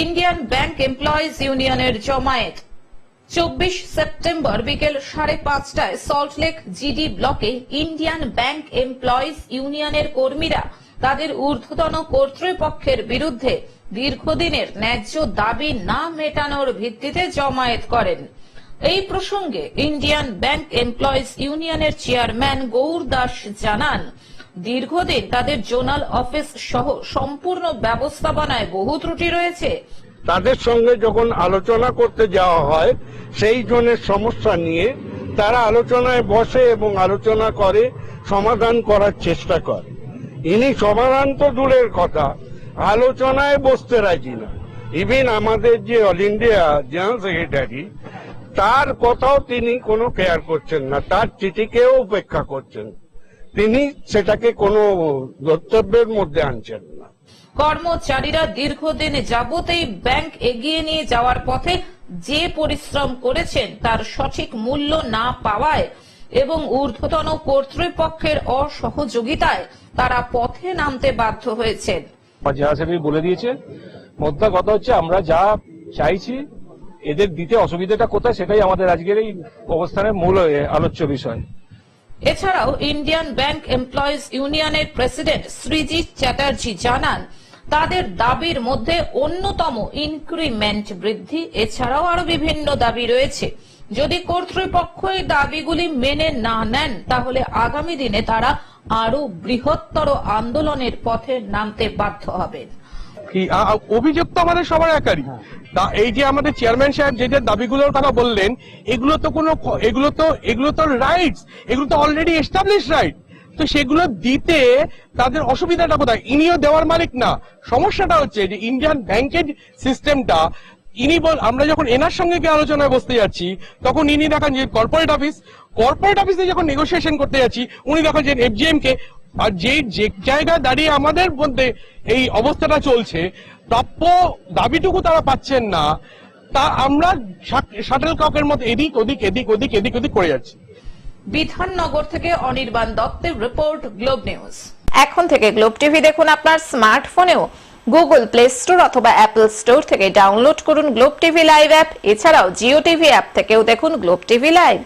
Indian Bank employees ইউনিয়নের জমায়েত। চব্বিশ সেপ্টেম্বর বিকেল সাড়ে পাঁচটায় সল্টলেক জিডি ব্লকে ইন্ডিয়ান ব্যাংক এমপ্লয়িজ ইউনিয়নের কর্মীরা তাদের ঊর্ধ্বতন কর্তৃপক্ষের বিরুদ্ধে দীর্ঘদিনের ন্যায্য দাবি না মেটানোর ভিত্তিতে জমায়েত করেন। এই প্রসঙ্গে ইন্ডিয়ান ব্যাংক এমপ্লয়িজ ইউনিয়নের চেয়ারম্যান গৌর দাস জানান দীর্ঘদিন তাদের জোনাল অফিস সহ সম্পূর্ণ ব্যবস্থাপনায় বহু ত্রুটি রয়েছে। তাদের সঙ্গে যখন আলোচনা করতে যাওয়া হয়, সেই জনের সমস্যা নিয়ে তারা আলোচনায় বসে এবং আলোচনা করে, সমাধান করার চেষ্টা করে। ইনি সমাধান তো দূরের কথা, আলোচনায় বসতে রাজি না। ইভেন আমাদের যে অল ইন্ডিয়া জেনারেল সেক্রেটারি তার কথাও তিনি কোনো কেয়ার করছেন না, তার চিঠিকেও উপেক্ষা করছেন। তিনি সেটাকে কোনো কর্তব্যের মধ্যে আনছেন না। কর্মচারীরা দীর্ঘদিন যাবতেই ব্যাংক এগিয়ে নিয়ে যাওয়ার পথে যে পরিশ্রম করেছেন তার সঠিক মূল্য না পাওয়ায় এবং ঊর্ধ্বতন কর্তৃপক্ষের অসহযোগিতায় তারা পথে নামতে বাধ্য হয়েছেন। বলে দিয়েছে মোদ্দা কথা হচ্ছে আমরা যা চাইছি এদের দিতে অসুবিধাটা কোথায় সেটাই আমাদের আজকের এই অবস্থানের মূল আলোচ্য বিষয়। এছাড়াও ইন্ডিয়ান ব্যাংক এমপ্লয়িজ ইউনিয়নের প্রেসিডেন্ট শ্রীজিৎ চ্যাটার্জি জানান, তাদের দাবির মধ্যে অন্যতম ইনক্রিমেন্ট বৃদ্ধি, এছাড়াও আরও বিভিন্ন দাবি রয়েছে। যদি কর্তৃপক্ষ এই দাবিগুলি মেনে না নেন, তাহলে আগামী দিনে তারা আরও বৃহত্তর আন্দোলনের পথে নামতে বাধ্য হবেন। কি? অভিযোগ তো আমাদের সবার একারই। তা এই যে আমাদের চেয়ারম্যান সাহেব যে যে দাবিগুলোর কথা বললেন এগুলো তো কোনো এগুলো তো এগুলো তো রাইটস এগুলো তো অলরেডি এস্টাবলিশ রাইট তো সেগুলো দিতে তাদের অসুবিধাটা কোথায়? ইনিও দেওয়ার মালিক না। সমস্যাটা হচ্ছে যে ইন্ডিয়ান ব্যাংকের সিস্টেমটা ইনি বল আমরা যখন এনার সঙ্গে গিয়ে আলোচনায় বসতে যাচ্ছি তখন ইনি দেখান যে কর্পোরেট অফিস কর্পোরেট অফিসে যখন নেগোসিয়েশন করতে যাচ্ছি উনি দেখান যে এফজিএম কে আর যে যে জায়গায় দাঁড়িয়ে আমাদের মধ্যে এই অবস্থাটা চলছে প্রাপ্য দাবিটুকু তারা পাচ্ছেন না তা আমরা শাটল ককের মতো এদিক ওদিক এদিক ওদিক এদিক ওদিক করে যাচ্ছি। বিধাননগর থেকে অনির্বাণ দত্তের রিপোর্ট গ্লোব নিউজ। এখন থেকে গ্লোব টিভি দেখুন আপনার স্মার্টফোনেও। গুগল প্লে স্টোর অথবা অ্যাপল স্টোর থেকে ডাউনলোড করুন গ্লোব টিভি লাইভ অ্যাপ। এছাড়াও জিও টিভি অ্যাপ থেকেও দেখুন গ্লোব টিভি লাইভ।